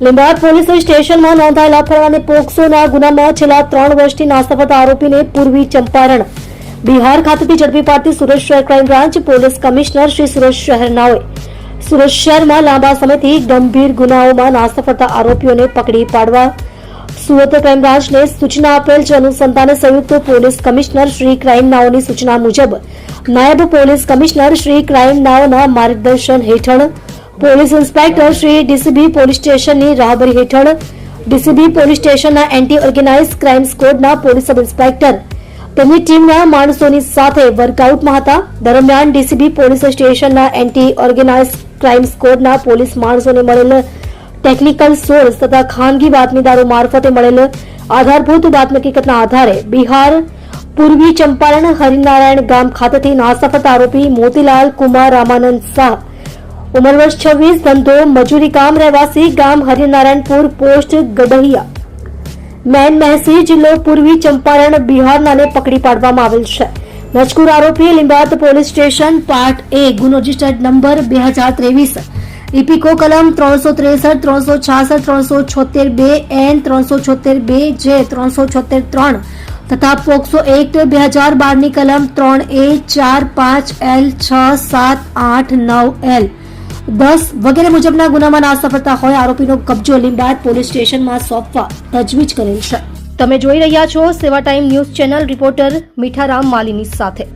લીંબાયત police સ્ટેશનમાં નોંધાયેલા ફરવાને પોક્સોના ગુનામાં છેલ્લા ત્રણ વર્ષથી નાસ્તાફત આરોપીને પૂર્વી ચંપારણ. બિહાર ખાતેથી ઝડપી પાડતી સુરત શહેર crime branch police commissioner Shri Surat શહેરનાઓએ. Surat શહેરમાં લાંબા સમયથી ગંભીર ગુનાઓમાં નાસ્તા આરોપીઓને પકડી પાડવા સુરત ક્રાઇમ બ્રાન્ચને સૂચના આપેલ છે. અનુસંધાને સંયુક્ત પોલીસ કમિશનર શ્રી ક્રાઇમ નાઓની સૂચના મુજબ, નાયબ પોલીસ કમિશનર શ્રી ક્રાઇમ નાઓના માર્ગદર્શન હેઠળ police inspector Shri DCB police સ્ટેશનની રાહબરી હેઠળ ડીસીબી પોલીસ સ્ટેશનના એન્ટી ઓર્ગેનાઇઝ ક્રાઇમ સ્કોડના પોલીસ સબ ઇન્સ્પેક્ટર તેમની ટીમના માણસોની સાથે વર્કઆઉટમાં હતા. દરમિયાન ડીસીબી પોલીસ સ્ટેશનના એન્ટી ઓર્ગેનાઇઝ ક્રાઇમ સ્કોડના પોલીસ માણસોને મળેલ ટેકનિકલ સોર્સ તથા ખાનગી બાતમીદારો મારફતે મળેલ આધારભૂત બાતમી હકીકતના આધારે બિહાર પૂર્વી ચંપારણ હરિનારાયણ ગામ ખાતેથી નાસફત આરોપી મોતીલાલ કુમાર રામાનંદ શાહ ઉંમર વર્ષ છવ્વીસ, ધંધો, મજૂરી કામ રહેવાસી, ગામ, હરિનારાયણપુર, પોસ્ટ ગડહિયા મેન મહેસી, જિલ્લો પૂર્વી ચંપારણ, બિહારનાને પકડી પાડવામાં આવેલ છે. મજકૂર આરોપી Limbayat police station, part A, ગુનો રજિસ્ટર્ડ નંબર બે હજાર ત્રેવીસ. ઇપિકો કલમ ત્રણસો ત્રેસઠ, ત્રણસો છાસઠ, ત્રણસો છોતેર બે, એન ત્રણસો છોતેર બે, જે ત્રણસો છોતેર ત્રણ તથા પોક્સો એક્ટ બે હજાર બારની કલમ ત્રણ એ, ચાર પાંચ એલ છ સાત આઠ નવ એલ. દસ વગેરે મુજબના ગુનામાં ફરતા હોય આરોપીનો કબજો લીંબાયત પોલીસ સ્ટેશનમાં સોંપવા તજવીજ કરેલ છે. તમે જોઈ રહ્યા છો Seva time news channel reporter Mitharam Malini સાથે.